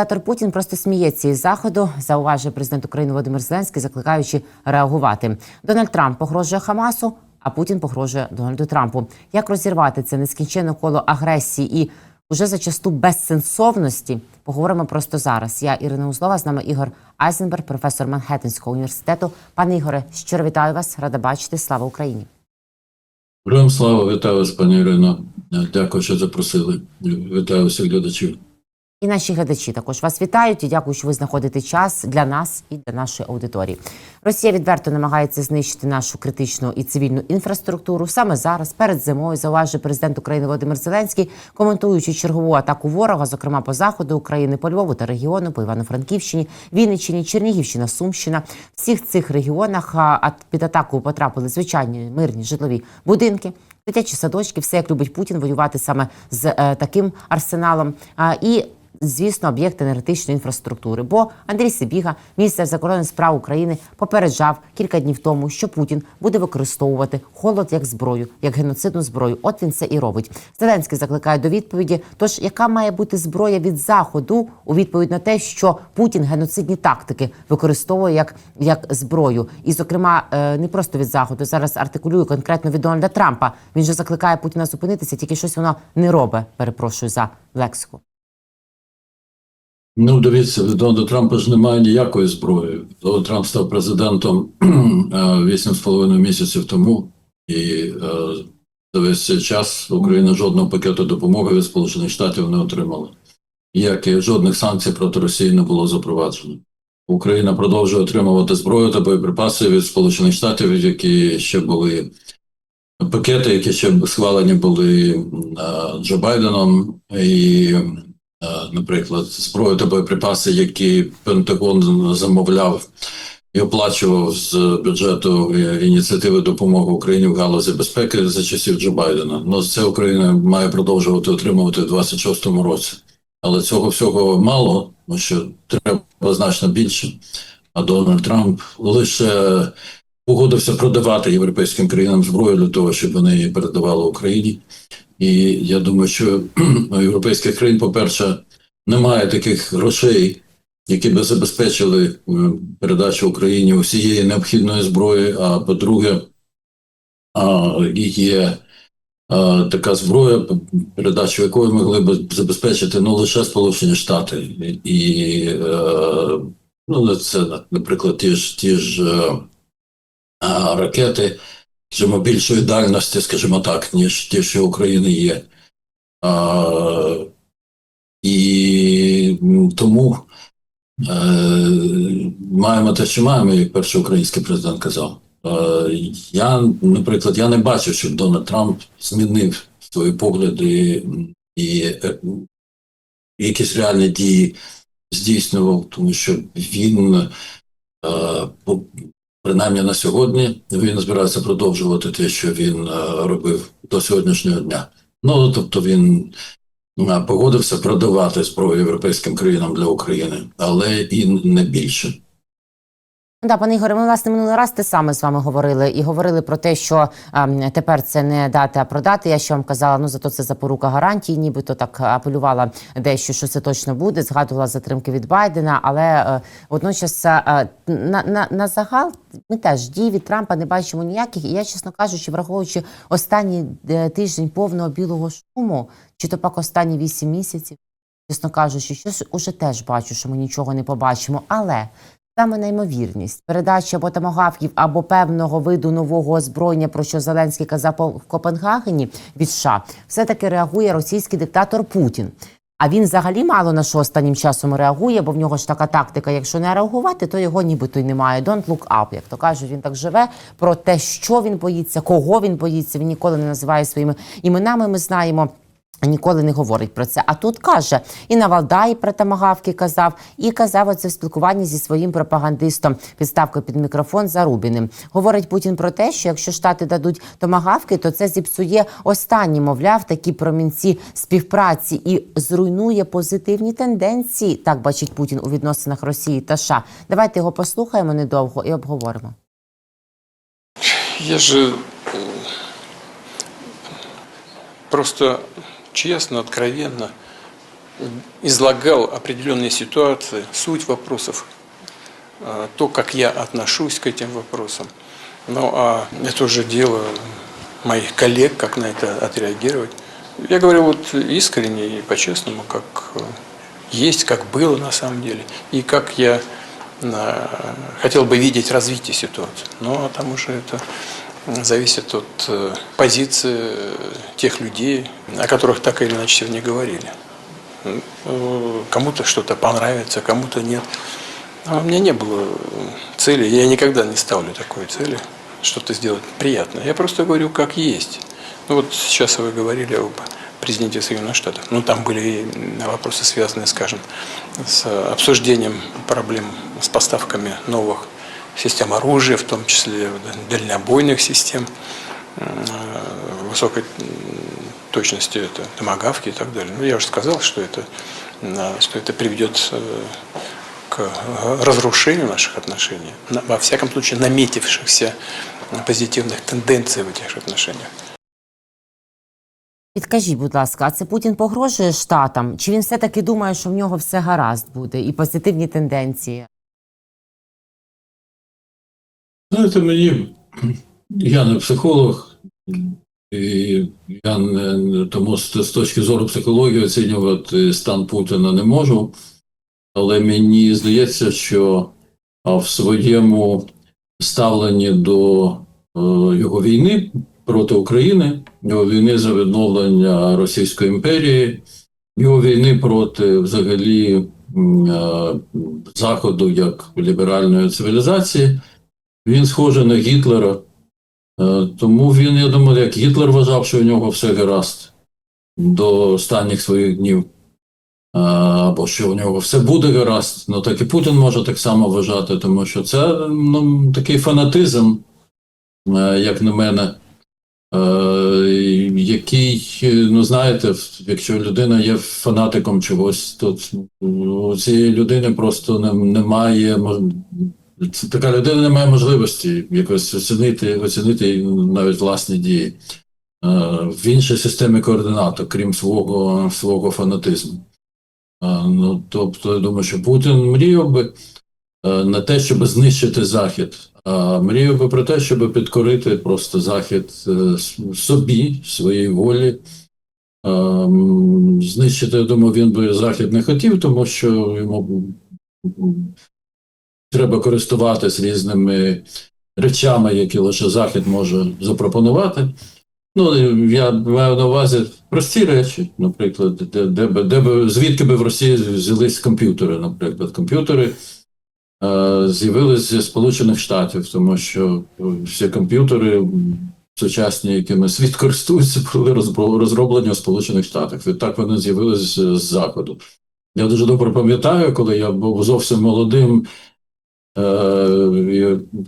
Диктатор Путін просто сміється із заходу, зауважує президент України Володимир Зеленський, закликаючи реагувати. Дональд Трамп погрожує Хамасу, а Путін погрожує Дональду Трампу. Як розірвати це нескінченне коло агресії і уже зачасту безсенсовності? Поговоримо просто зараз. Я Ірина Узлова, з нами Ігор Айзенберг, професор Манхеттенського університету. Пане Ігоре, щиро вітаю вас, рада бачити. Слава Україні! Героям слава, вітаю вас, пані Ірино. Дякую, що запросили. Вітаю всіх глядачів. І наші глядачі також вас вітають і дякую, що ви знаходите час для нас і для нашої аудиторії. Росія відверто намагається знищити нашу критичну і цивільну інфраструктуру саме зараз, перед зимою, зауважує президент України Володимир Зеленський, коментуючи чергову атаку ворога, зокрема по заходу України, по Львову та регіону, по Івано-Франківщині, Вінниччині, Чернігівщина, Сумщина. В всіх цих регіонах під атаку потрапили звичайні мирні житлові будинки. Дитячі садочки, все як любить Путін воювати саме з е, таким арсеналом. А, і звісно, об'єкт енергетичної інфраструктури. Бо Андрій Сибіга, міністр закордонних справ України, попереджав кілька днів тому, що Путін буде використовувати холод як зброю, як геноцидну зброю. От він це і робить. Зеленський закликає до відповіді. Тож, яка має бути зброя від заходу у відповідь на те, що Путін геноцидні тактики використовує як, як зброю, і зокрема е, не просто від заходу. Зараз артикулюю конкретно від Дональда Трампа. Він же закликає Путіна зупинитися, тільки щось воно не робить. Перепрошую за лексику. Ну, дивіться, Дональда Трампа ж немає ніякої зброї. Дональд Трамп став президентом вісім з половиною місяців тому, і е, за весь цей час Україна жодного пакету допомоги від Сполучених Штатів не отримала. Як і жодних санкцій проти Росії не було запроваджено. Україна продовжує отримувати зброю та боєприпаси від Сполучених Штатів, які ще були пакети, які ще схвалені були е, Джо Байденом, і, е, наприклад, зброю та боєприпаси, які Пентагон замовляв і оплачував з бюджету е, ініціативи допомоги Україні в галузі безпеки за часів Джо Байдена. Ну це Україна має продовжувати отримувати в 26-му році. Але цього всього мало, тому що треба значно більше. А Дональд Трамп лише погодився продавати європейським країнам зброю для того, щоб вони її передавали Україні. І я думаю, що європейських країн, по-перше, немає таких грошей, які би забезпечили е, передачу Україні усієї необхідної зброї. А по-друге, є така зброя, передачу якої могли б забезпечити ну, лише Сполучені Штати. І е, ну, це, наприклад, ті ж ті ж. е, ракети, скажімо, більшої дальності, скажімо так, ніж ті, що України є. А, і тому е, маємо те, що маємо, як перший український президент казав. Е, я, наприклад, я не бачу, щоб Дональд Трамп змінив свої погляди і е, якісь реальні дії здійснював, тому що він е, принаймні на сьогодні він збирається продовжувати те, що він е, робив до сьогоднішнього дня. Ну тобто він е, погодився продавати зброю європейським країнам для України, але і не більше. Да, пане Ігоре, ми власне минулий раз те саме з вами говорили і говорили про те, що ем, тепер це не дати, а продати. Я ще вам казала, ну зато це запорука гарантії, нібито так апелювала дещо, що це точно буде. Згадувала затримки від Байдена, але е, водночас е, на, на, на загал ми теж дій від Трампа не бачимо ніяких. І я, чесно кажучи, враховуючи останній е, тиждень повного білого шуму, чи то пак останні вісім місяців, чесно кажучи, щось уже теж бачу, що ми нічого не побачимо. Але Саме неймовірність передачі або тамагавків, або певного виду нового озброєння, про що Зеленський казав в Копенгагені від США, все таки реагує російський диктатор Путін. А він взагалі мало на що останнім часом реагує, бо в нього ж така тактика. Якщо не реагувати, то його нібито й немає. Don't look up, як то кажуть, він так живе. Про те, що він боїться, кого він боїться. Він ніколи не називає своїми іменами. Ми знаємо. Ніколи не говорить про це. А тут каже і на Валдаї про тамагавки казав, і казав оце в спілкуванні зі своїм пропагандистом підставкою під мікрофон Зарубіним. Говорить Путін про те, що якщо штати дадуть томагавки, то це зіпсує останні, мовляв, такі промінці співпраці і зруйнує позитивні тенденції. Так бачить Путін у відносинах Росії та США. Давайте його послухаємо недовго і обговоримо. Я же э, просто честно, откровенно излагал определенные ситуации, суть вопросов, а, то, как я отношусь к этим вопросам. Ну, а это уже дело моих коллег, как на это отреагировать. Я говорю вот искренне и по-честному, как э, есть, как было на самом деле, и как я э, хотел бы видеть развитие ситуации. Ну, а там уже это зависит от э, позиции э, тех людей, о которых так или иначе сегодня говорили. Э, Кому-то что-то понравится, кому-то нет. А у меня не было цели, я никогда не ставлю такой цели, что-то сделать приятное. Я просто говорю, как есть. Ну вот сейчас вы говорили об президенте Соединенных Штатов. Ну там были вопросы, связанные, скажем, с обсуждением проблем с поставками новых систем оружия, в том числе дальнобойных систем э, высокой м, точности, это томагавки и так далее. Ну, я уже сказал, что это, э, что это приведет э, к разрушению наших отношений, на- во всяком случае наметившихся позитивных тенденций в этих отношениях. Підкажіть, будь ласка, а це Путін погрожує штатам? Чи він все-таки думає, що в нього все гаразд буде і позитивні тенденції? Знаєте, мені я не психолог, і я не, тому з точки зору психології оцінювати стан Путіна не можу. Але мені здається, що в своєму ставленні до е, його війни проти України, його війни за відновлення Російської імперії, його війни проти взагалі е, Заходу як ліберальної цивілізації. Він схожий на Гітлера. Е, Тому він, я думаю, як Гітлер вважав, що у нього все гаразд до останніх своїх днів. Е, Або що у нього все буде гаразд. Ну так і Путін може так само вважати, тому що це ну, такий фанатизм, е, як на мене, який, ну знаєте, якщо людина є фанатиком чогось, то у цієї людини просто немає це така людина не має можливості якось оцінити, оцінити навіть власні дії е, в іншій системі координат, крім свого, свого фанатизму. Е, Ну, тобто, я думаю, що Путін мріяв би е, не те, щоб знищити Захід, а мріяв би про те, щоб підкорити просто Захід е, собі, своїй волі. Е, Знищити, я думаю, він би Захід не хотів, тому що йому треба користуватись різними речами, які лише Захід може запропонувати. Ну, я маю на увазі прості речі, наприклад, де, де, би- де, звідки би в Росії взялись комп'ютери, наприклад. Комп'ютери е, з'явились зі Сполучених Штатів, тому що всі комп'ютери сучасні, якими світ користується, були розроблені у Сполучених Штатах. Відтак вони з'явились з, Заходу. Я дуже добре пам'ятаю, коли я був зовсім молодим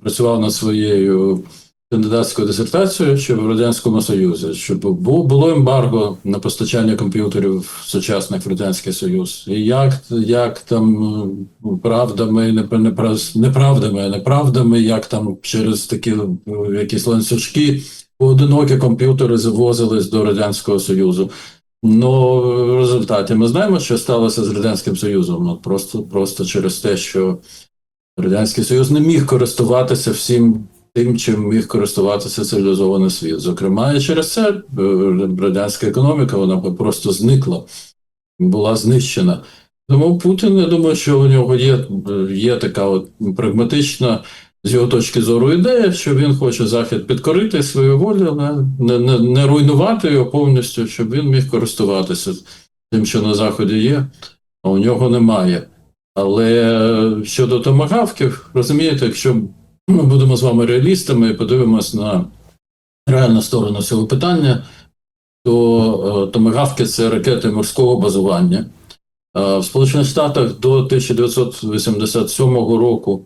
працював над своєю кандидатською дисертацією ще в Радянському Союзі, щоб було ембарго на постачання комп'ютерів сучасних в Радянський Союз. І як, як там е, правдами, неправдами, неправдами, як там через такі е, якісь ланцюжки поодинокі комп'ютери завозились до Радянського Союзу. Ну, в результаті ми знаємо, що сталося з Радянським Союзом. Ну, просто, просто через те, що Радянський Союз не міг користуватися всім тим, чим міг користуватися цивілізований світ. Зокрема, і через це е, радянська економіка вона просто зникла, була знищена. Тому Путін, я думаю, що у нього є, є така от прагматична з його точки зору ідея, що він хоче Захід підкорити свою волю, не, не, не руйнувати його повністю, щоб він міг користуватися тим, що на Заході є, а у нього немає. Але щодо томагавків, розумієте, якщо ми будемо з вами реалістами і подивимось на реальну сторону цього питання, то е, томагавки це ракети морського базування. Е, В Сполучених Штатах до 1987 року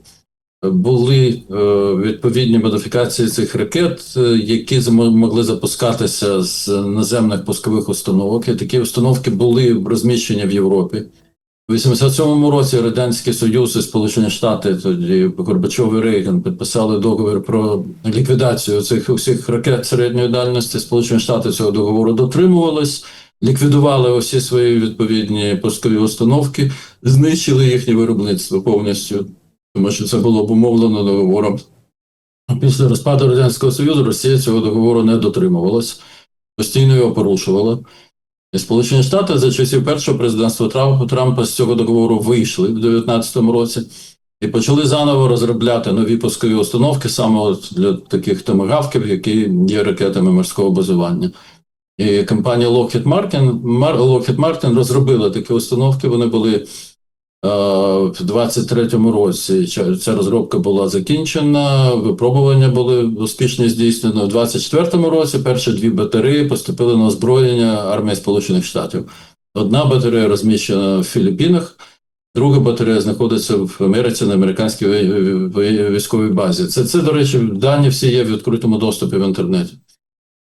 були е, відповідні модифікації цих ракет, е, які могли запускатися з наземних пускових установок. І такі установки були розміщені в Європі. У 87-му році Радянський Союз і Сполучені Штати, тоді Горбачов і Рейган підписали договір про ліквідацію цих усіх ракет середньої дальності. Сполучені Штати цього договору дотримувались. ліквідували усі свої відповідні пускові установки, знищили їхнє виробництво повністю, тому що це було обумовлено договором. Після розпаду Радянського Союзу Росія цього договору не дотримувалась, постійно його порушувала. Сполучені Штати за часів першого президентства Трампа, Трампа з цього договору вийшли в 2019 році і почали заново розробляти нові пускові установки саме для таких томагавків, які є ракетами морського базування. І компанія Lockheed Martin, Mar- Lockheed Martin розробила такі установки. Вони були в 23-му році. Ця- розробка була закінчена, випробування були успішно здійснено. В 24-му році перші дві батареї поступили на озброєння армії Сполучених Штатів. Одна батарея розміщена в Філіппінах. Друга батарея знаходиться в Америці на американській вій- вій- військовій базі. Це, це, до речі, дані всі є в відкритому доступі в інтернеті.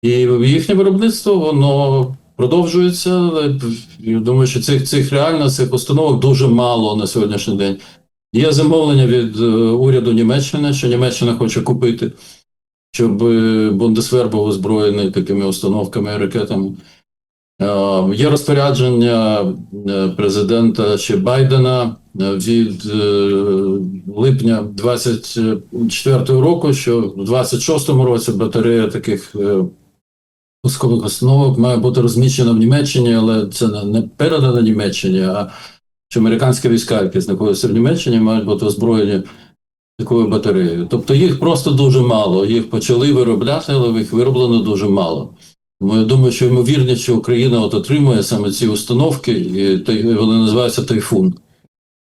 І їхнє виробництво воно продовжується. але Я думаю, що цих, цих реально цих установок дуже мало на сьогоднішній день. Є замовлення від е, уряду Німеччини, що Німеччина хоче купити, щоб е, Бундесвер був озброєний такими установками і ракетами. Е, Є розпорядження президента ще Байдена від липня 24 року, що в 26-му році батарея таких пускових установок має бути розміщена в Німеччині, але це не- передано Німеччині, а що американські війська, які знаходяться в Німеччині, мають бути озброєні такою батареєю. Тобто їх просто дуже мало. Їх почали виробляти, але їх вироблено дуже мало. Тому я думаю, що ймовірність, що Україна от отримує саме ці установки, і вони називаються тайфун.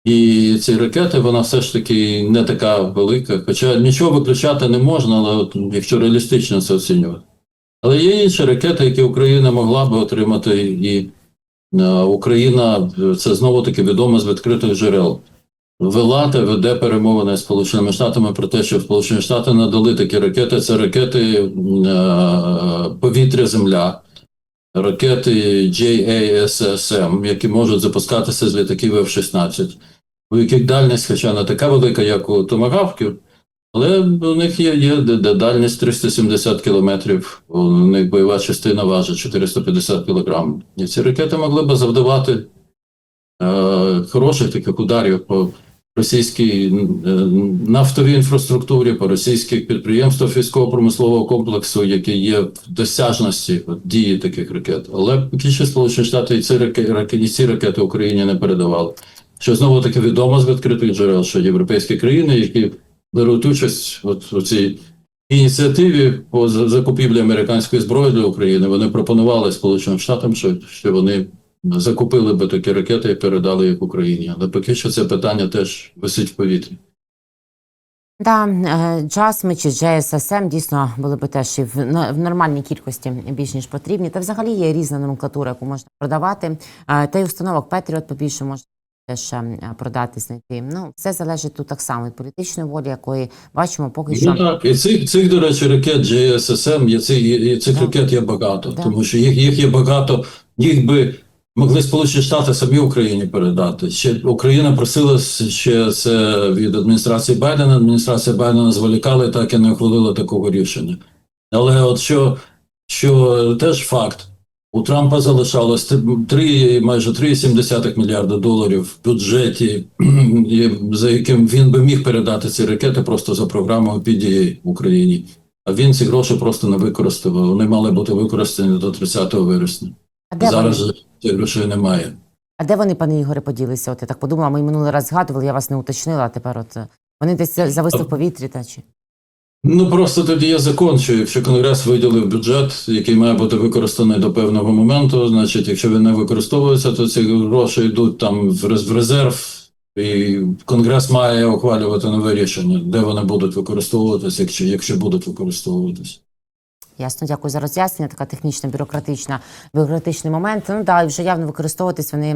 І ці ракети, вона все ж таки не така велика. Хоча нічого виключати не можна, але от, якщо реалістично це оцінювати. Але є інші ракети, які Україна могла би отримати, і е, Україна це знову таки відомо з відкритих джерел. Вела та веде перемовини з Сполученими Штатами про те, що Сполучені Штати надали такі ракети. Це ракети е, повітря-земля, ракети JASSM, які можуть запускатися з літаків F-16, у яких дальність, хоча не така велика, як у томагавків, але у них є, є дальність 370 кілометрів, у них бойова частина важить 450 кілограмів. І ці ракети могли б завдавати е, хороших таких ударів по російській е, нафтовій інфраструктурі, по російських підприємствах військово-промислового комплексу, які є в досяжності от, дії таких ракет. Але що Сполучені Штати і ці ракети, ці ракети Україні не передавали. Що знову таки відомо з відкритих джерел, що європейські країни, які беруть участь от у цій ініціативі по закупівлі американської зброї для України, вони пропонували Сполученим Штатам, що, що вони закупили би такі ракети і передали їх Україні. Але поки що це питання теж висить в повітрі. Да, е, джасми чи JSSM дійсно були би теж і в, в нормальній кількості більш ніж потрібні. Та взагалі є різна номенклатура, яку можна продавати. Е, Та й установок Петріот побільше можна теж продати, знайти. Ну, все залежить тут так само від політичної волі, якої бачимо поки що. Ну так, і цих, цих, до речі, ракет є ці, є, є- цих Да. ракет є багато, Да. тому що їх, їх є багато, їх би могли Сполучені Штати самі Україні передати. Ще Україна просила ще це від адміністрації Байдена. Адміністрація Байдена зволікала і так і не ухвалила такого рішення. Але от що, що теж факт. У Трампа залишалось 3, майже 3,7 мільярда доларів в бюджеті, за яким він би міг передати ці ракети просто за програмою PDA в Україні. А він ці гроші просто не використав. Вони мали бути використані до 30 вересня. А де, Зараз вони? цих грошей немає. а де вони, пане Ігоре, поділися? От я так подумала, ми минулий раз згадували, я вас не уточнила, а тепер от е, вони десь зависли в повітрі, та чи? Ну просто тоді є закон, що якщо Конгрес виділив бюджет, який має бути використаний до певного моменту, значить, якщо він не використовується, то ці гроші йдуть там в резерв, і Конгрес має ухвалювати нове рішення, де вони будуть використовуватися, якщо, якщо будуть використовуватися. Ясно, дякую за роз'яснення. Така технічна, бюрократична, бюрократичний момент. Ну да, вже явно використовуватись. Вони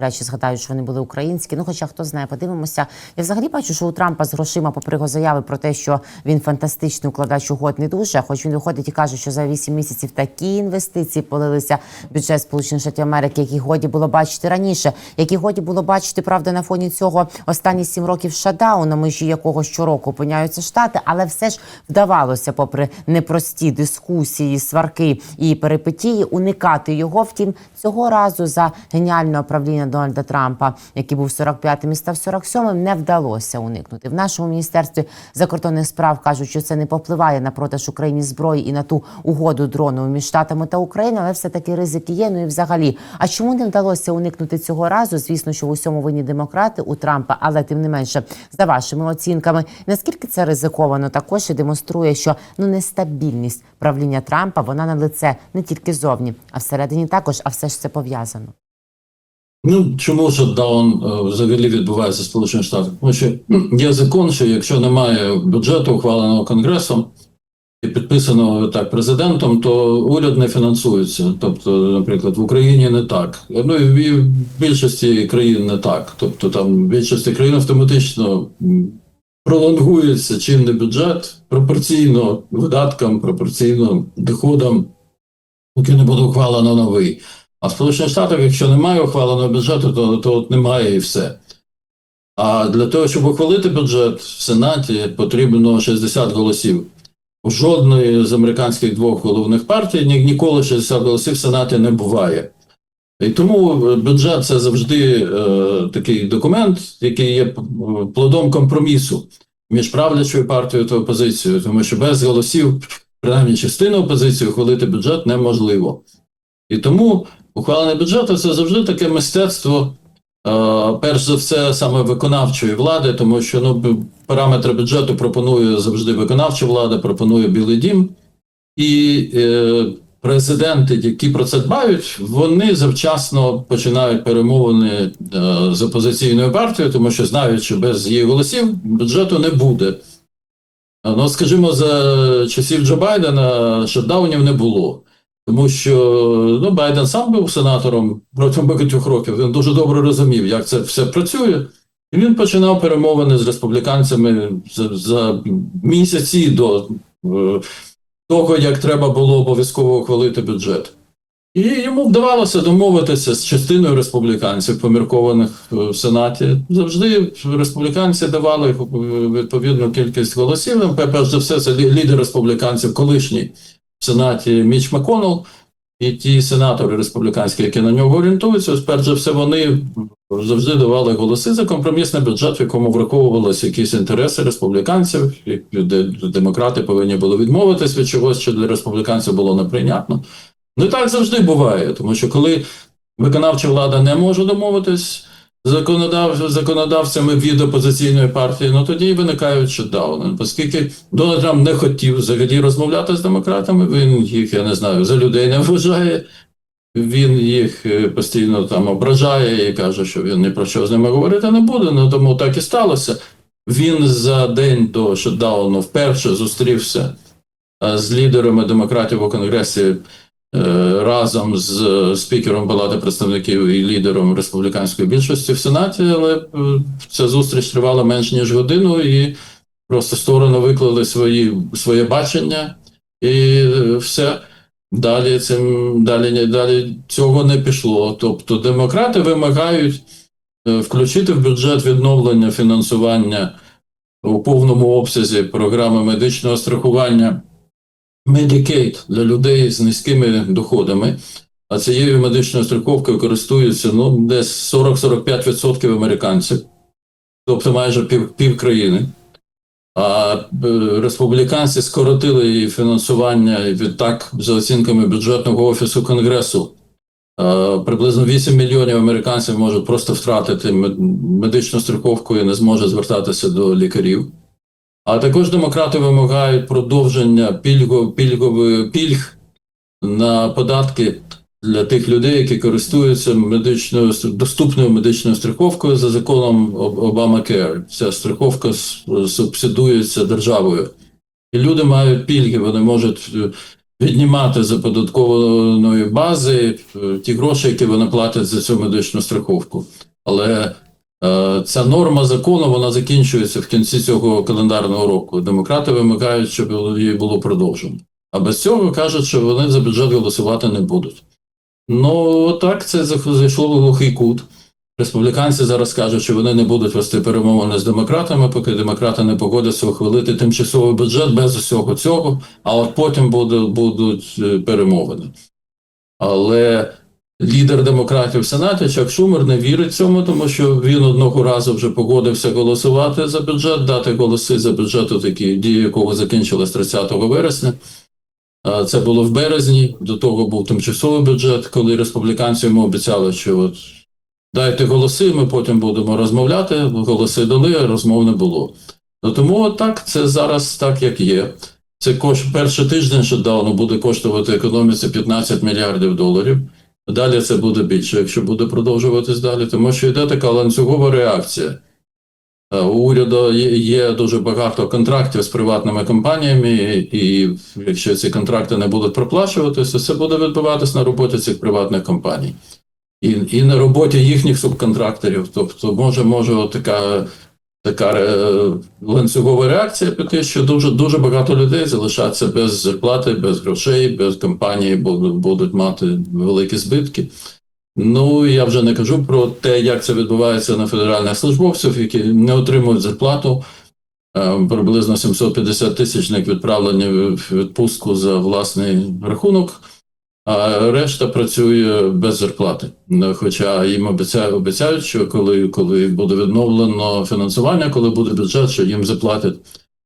е, чи згадають, що вони були українські. Ну, хоча хто знає, подивимося. Я взагалі бачу, що у Трампа з грошима, попри його заяви про те, що він фантастичний укладач угод не дуже. Хоч він виходить і каже, що за 8 місяців такі інвестиції полилися в бюджет Сполучених Штатів Америки, які годі було бачити раніше, які годі було бачити, правда, на фоні цього останні 7 років шатдауну, на межі якого щороку опиняються штати, але все ж вдавалося, попри непрості дискусії дискусії, сварки і перипетії, уникати його. Втім, цього разу за геніального правління Дональда Трампа, який був 45-м і став 47-м, не вдалося уникнути. В нашому міністерстві закордонних справ кажуть, що це не попливає на продаж Україні зброї і на ту угоду дронову між штатами та Україною, але все таки ризики є. Ну і взагалі, а чому не вдалося уникнути цього разу? Звісно, що в усьому винні демократи у Трампа, але тим не менше, за вашими оцінками, наскільки це ризиковано, також і демонструє, що ну нестабільність правління Трампа вона на лице не тільки зовні, а всередині також, а все ж це пов'язано. Ну, чому шатдаун е, взагалі відбувається в Сполучених Штатах? Тому що є закон, що якщо немає бюджету, ухваленого Конгресом і підписаного так президентом, то уряд не фінансується. Тобто, наприклад, в Україні не так. Ну і в більшості країн не так. Тобто, там в більшості країн автоматично пролонгується чинний бюджет пропорційно видаткам, пропорційно доходам, поки не буде ухвалено новий. А в Сполучених Штатах, якщо немає ухваленого бюджету, то, то от немає і все. А для того, щоб ухвалити бюджет в Сенаті, потрібно 60 голосів. У жодної з американських двох головних партій ні, ніколи 60 голосів в Сенаті не буває. І тому бюджет це завжди е, такий документ, який є плодом компромісу між правлячою партією та опозицією, тому що без голосів, принаймні частини опозиції, ухвалити бюджет неможливо. І тому ухвалення бюджету це завжди таке мистецтво, е, перш за все, саме виконавчої влади, тому що ну, параметри бюджету пропонує завжди виконавча влада, пропонує Білий Дім. І е, президенти, які про це дбають, вони завчасно починають перемовини е, з опозиційною партією, тому що знають, що без її голосів бюджету не буде. Ну, скажімо, за часів Джо Байдена шатдаунів не було. Тому що ну, Байден сам був сенатором протягом багатьох років. Він дуже добре розумів, як це все працює. І він починав перемовини з республіканцями за, за місяці до е, того, як треба було обов'язково ухвалити бюджет. І йому вдавалося домовитися з частиною республіканців, поміркованих е, в Сенаті. Завжди республіканці давали е, відповідну кількість голосів. Ну, Перш за все, це лі- лідер республіканців, колишній в Сенаті Міч Маконел, і ті сенатори республіканські, які на нього орієнтуються, перш за все, вони завжди давали голоси за компромісний бюджет, в якому враховувалися якісь інтереси республіканців, де демократи повинні були відмовитись від чогось, що для республіканців було неприйнятно. І так завжди буває, тому що коли виконавча влада не може домовитись законодав... законодавцями від опозиційної партії, ну тоді виникають шатдауни. Оскільки Дональд Трамп не хотів взагалі розмовляти з демократами, він їх, я не знаю, за людей не вважає. Він їх е, постійно там ображає і каже, що він ні про що з ними говорити не буде. Ну тому так і сталося. Він за день до шатдауну вперше зустрівся е, з лідерами демократів у Конгресі е, разом з спікером Палати представників і лідером республіканської більшості в Сенаті, але ця зустріч тривала менш ніж годину, і просто сторони виклали свої, своє бачення, і все. Далі цим далі, далі цього не пішло. Тобто демократи вимагають е, включити в бюджет відновлення фінансування у повному обсязі програми медичного страхування Medicaid для людей з низькими доходами. А цією медичною страховкою користуються ну, десь 40-45% американців, тобто майже пів, пів країни. А республіканці скоротили її фінансування відтак, за оцінками бюджетного офісу Конгресу, приблизно 8 мільйонів американців можуть просто втратити мед- медичну страховку і не зможуть звертатися до лікарів. А також демократи вимагають продовження пільго, пільгової пільг на податки для тих людей, які користуються медичною доступною медичною страховкою за законом Обамакер. Ця страховка субсидується державою. І люди мають пільги, вони можуть е, віднімати з оподаткованої бази е, ті гроші, які вони платять за цю медичну страховку. Але е, ця норма закону вона закінчується в кінці цього календарного року. Демократи вимагають, щоб її було продовжено. А без цього кажуть, що вони за бюджет голосувати не будуть. Ну, так, це зайшло в глухий кут. Республіканці зараз кажуть, що вони не будуть вести перемовини з демократами, поки демократи не погодяться ухвалити тимчасовий бюджет без усього цього, а от потім буде, будуть е, перемовини. Але лідер демократів в Сенаті Чак Шумер не вірить цьому, тому що він одного разу вже погодився голосувати за бюджет, дати голоси за бюджет, от які дії якого закінчилась 30 вересня. А Це було в березні. До того був тимчасовий бюджет, коли республіканці йому обіцяли, що от дайте голоси, ми потім будемо розмовляти. Голоси дали, а розмов не було. Ну тому так це зараз так, як є. Це кош... перший тиждень шатдауну буде коштувати економіці 15 мільярдів доларів. Далі це буде більше, якщо буде продовжуватись далі, тому що йде така ланцюгова реакція. Е, У уряду є, дуже багато контрактів з приватними компаніями, і якщо ці контракти не будуть проплачуватися, це буде відбуватись на роботі цих приватних компаній. І, і на роботі їхніх субконтракторів. Тобто може, може така, така е, ланцюгова реакція піти, що дуже, дуже багато людей залишаться без зарплати, без грошей, без компанії будуть мати великі збитки. Ну, я вже не кажу про те, як це відбувається на федеральних службовців, які не отримують зарплату. Е, Приблизно 750 тисячник відправлені в відпустку за власний рахунок, а решта працює без зарплати. Хоча їм обіцяють що коли, коли буде відновлено фінансування, коли буде бюджет, що їм заплатять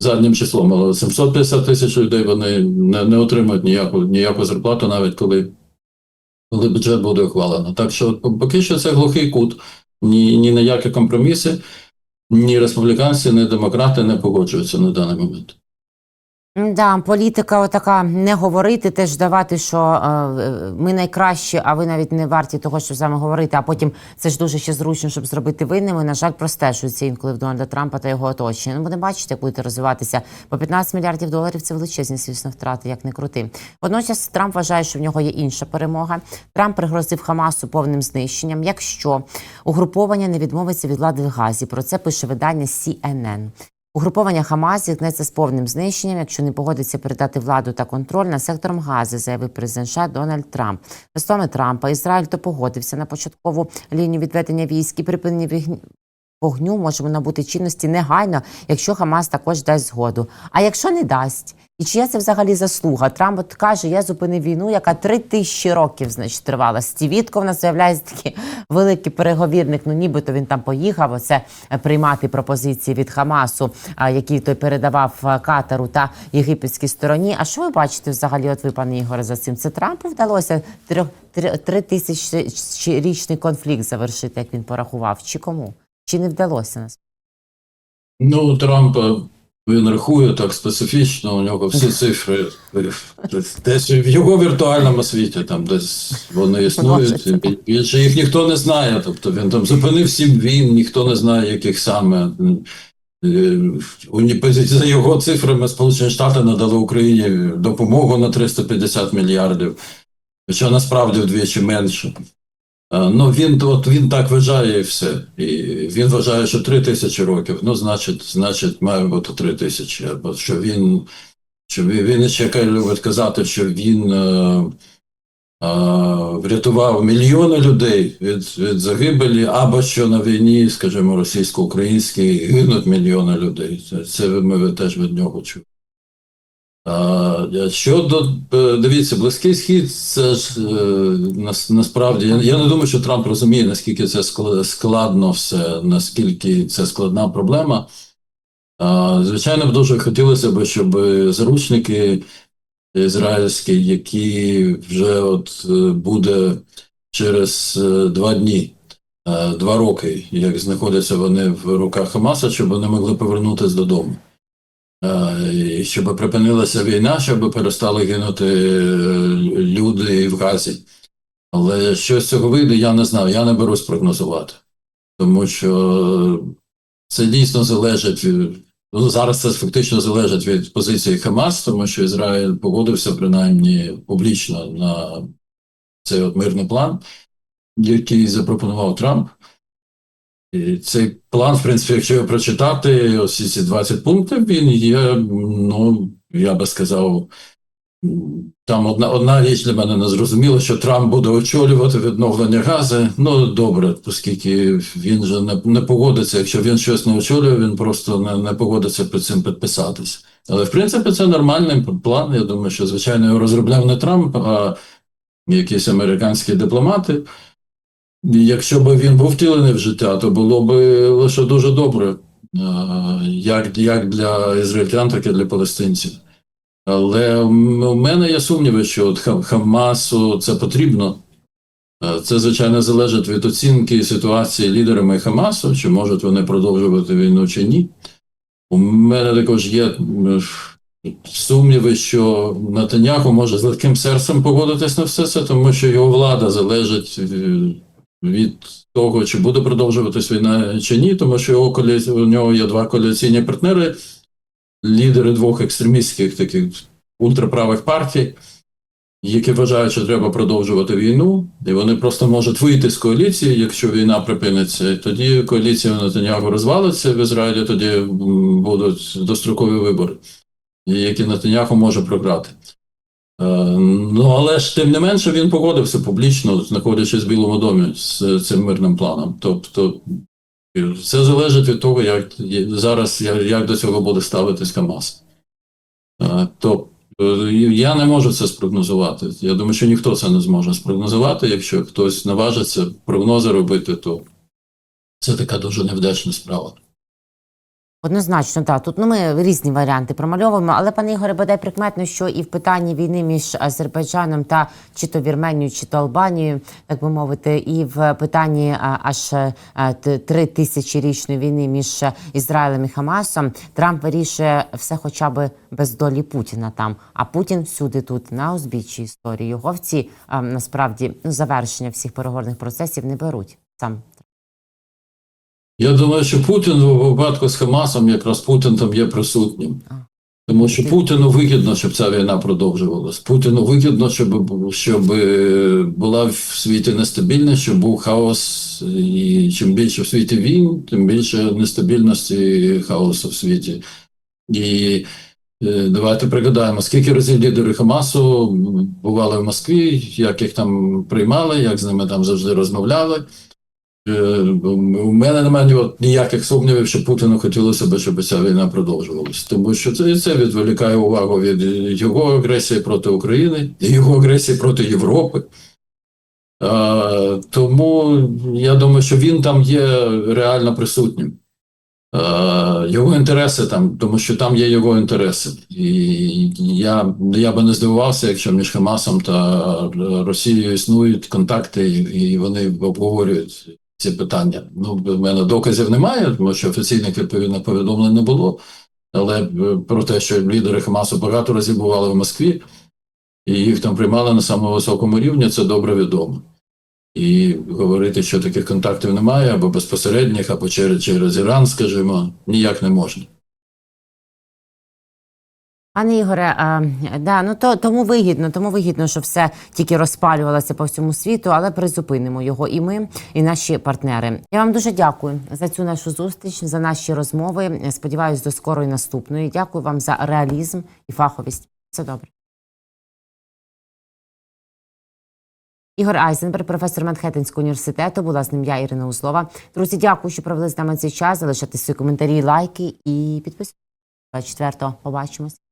заднім числом. Але 750 тисяч людей вони не, не отримують ніяку, ніяку зарплату, навіть коли коли бюджет буде ухвалено. Так що поки що це глухий кут, ні, ні на які компроміси, ні республіканці, ні демократи не погоджуються на даний момент. Да, політика отака не говорити, теж давати, що е, ми найкращі, а ви навіть не варті того, щоб з вами говорити. А потім це ж дуже ще зручно, щоб зробити винними. На жаль, простежується інколи в Дональда Трампа та його оточення. Ну, будемо бачити, як будете розвиватися. По 15 мільярдів доларів це величезні, звісно, втрати, як не крути. Водночас Трамп вважає, що в нього є інша перемога. Трамп пригрозив Хамасу повним знищенням, якщо угруповання не відмовиться від влади в Газі. Про це пише видання CNN. Угруповання Хамас зіткнеться з повним знищенням, якщо не погодиться передати владу та контроль над сектором Гази, заявив президент США Дональд Трамп. За Трампа, Ізраїль то погодився на початкову лінію відведення військ і припинення вогню може набути чинності негайно, якщо Хамас також дасть згоду. А якщо не дасть, і чия це взагалі заслуга? Трамп от каже, я зупинив війну, яка три тисячі років значить тривала. Стівітко в нас з'являється такий великий переговірник. Ну нібито він там поїхав. Оце е, приймати пропозиції від Хамасу, які той передавав е, Катару та єгипетській стороні. А що ви бачите взагалі? От ви, пане Ігоре, за цим? Це Трампу вдалося три тисячі річний конфлікт завершити, як він порахував, чи кому? Чи не вдалося нас? Ну, Трамп е, він рахує так специфічно, у нього всі цифри десь в його віртуальному світі, там десь вони існують. і Більше їх ніхто не знає. Тобто він там зупинив сім війн, ніхто не знає, яких саме. Е, За його цифрами Сполучені Штати надали Україні допомогу на 350 мільярдів, хоча насправді вдвічі менше. Е, Ну, він, от, він так вважає і все. І він вважає, що три тисячі років. Ну, значить, значить, має бути три тисячі. Або що він, що він, ще любить казати, що він е, е, врятував мільйони людей від, від загибелі, або що на війні, скажімо, російсько-українській гинуть мільйони людей. Це, це ми теж від нього чули. А, Щодо е, дивіться, близький схід, це ж е, насправді я, не думаю, що Трамп розуміє, наскільки це скла- складно все, наскільки це складна проблема. Звичайно, дуже хотілося б, щоб заручники ізраїльські, які вже от е, буде через е, два дні, е, два роки, як знаходяться вони в руках Хамаса, щоб вони могли повернутися додому. Е, щоб припинилася війна, щоб перестали гинути е, люди в Газі. Але що з цього вийде, я не знаю. Я не берусь прогнозувати. Тому що це дійсно залежить від. Ну, зараз це фактично залежить від позиції Хамас, тому що Ізраїль погодився принаймні публічно на цей от мирний план, який запропонував Трамп. І цей план, в принципі, якщо його прочитати, ось ці 20 пунктів, він є, ну, я би сказав, Там одна, одна річ для мене не зрозуміла, що Трамп буде очолювати відновлення газу. Ну добре, оскільки він же не, не погодиться. Якщо він щось не очолює, він просто не, не погодиться під цим підписатись. Але в принципі це нормальний план. Я думаю, що звичайно його розробляв не Трамп, а якісь американські дипломати. Якщо б він був втілений в життя, то було б лише дуже добре, як, як для ізраїльтян, так і для палестинців. Але у мене є сумніви, що от Хамасу це потрібно. Це, звичайно, залежить від оцінки ситуації лідерами Хамасу, чи можуть вони продовжувати війну чи ні. У мене також є сумніви, що Натаняху може з легким серцем погодитись на все це, тому що його влада залежить е, від того, чи буде продовжуватись війна чи ні, тому що його коалі... у нього є два коаліційні партнери, лідери двох екстремістських таких ультраправих партій, які вважають, що треба продовжувати війну, і вони просто можуть вийти з коаліції, якщо війна припиниться. І тоді коаліція Натаняху розвалиться в Ізраїлі, тоді будуть дострокові вибори, які Натаняху може програти. Е, Ну, але ж тим не менше він погодився публічно, знаходячись в Білому домі з цим мирним планом. Тобто все залежить від того, як зараз як до цього буде ставитись Камаз. Е, Тобто я не можу це спрогнозувати. Я думаю, що ніхто це не зможе спрогнозувати. Якщо хтось наважиться прогнози робити, то це така дуже невдячна справа. Однозначно, так. Тут ну, ми різні варіанти промальовуємо, але пане Ігоре, бодай прикметно, що і в питанні війни між Азербайджаном та чи то Вірменією, чи то Албанією, так би мовити, і в питанні аж е, три тисячорічної війни між Ізраїлем і Хамасом, Трамп вирішує все, хоча б без долі Путіна там. А Путін всюди тут на узбіччі історії. Його в ці насправді ну, завершення всіх переговорних процесів не беруть сам. Я думаю, що Путін у випадку з Хамасом, якраз Путін там є присутнім. Тому що Путіну вигідно, щоб ця війна продовжувалась. Путіну вигідно, щоб, щоб е, була в світі нестабільність, щоб був хаос. І чим більше в світі війн, тим більше нестабільності і хаосу в світі. І е, давайте пригадаємо, скільки разів лідери Хамасу бували в Москві, як їх там приймали, як з ними там завжди розмовляли. Е, У мене немає ніяких сумнівів, що Путіну хотілося б, щоб ця війна продовжувалася. Тому що це, це відволікає увагу від його агресії проти України його агресії проти Європи. А, тому я думаю, що він там є реально присутнім. А, його інтереси там, тому що там є його інтереси. І я, я би не здивувався, якщо між Хамасом та Росією існують контакти, і вони обговорюють ці питання. Ну, в мене доказів немає, тому що офіційних відповідних повідомлень не було. Але е, про те, що лідери Хамасу багато разів бували в Москві, і їх там приймали на самому високому рівні, це добре відомо. І говорити, що таких контактів немає, або безпосередніх, або через, через Іран, скажімо, ніяк не можна. Пане Ігоре, а, да, ну то тому вигідно, тому вигідно, що все тільки розпалювалося по всьому світу, але призупинимо його і ми, і наші партнери. Я вам дуже дякую за цю нашу зустріч, за наші розмови. Сподіваюсь, до скорої наступної. Дякую вам за реалізм і фаховість. Все добре. Ігор Айзенберг, професор Манхеттенського університету, була з ним я, Ірина Узлова. Друзі, дякую, що провели з нами цей час. Залишайте свої коментарі, лайки і підписуйтесь. 24-го побачимось.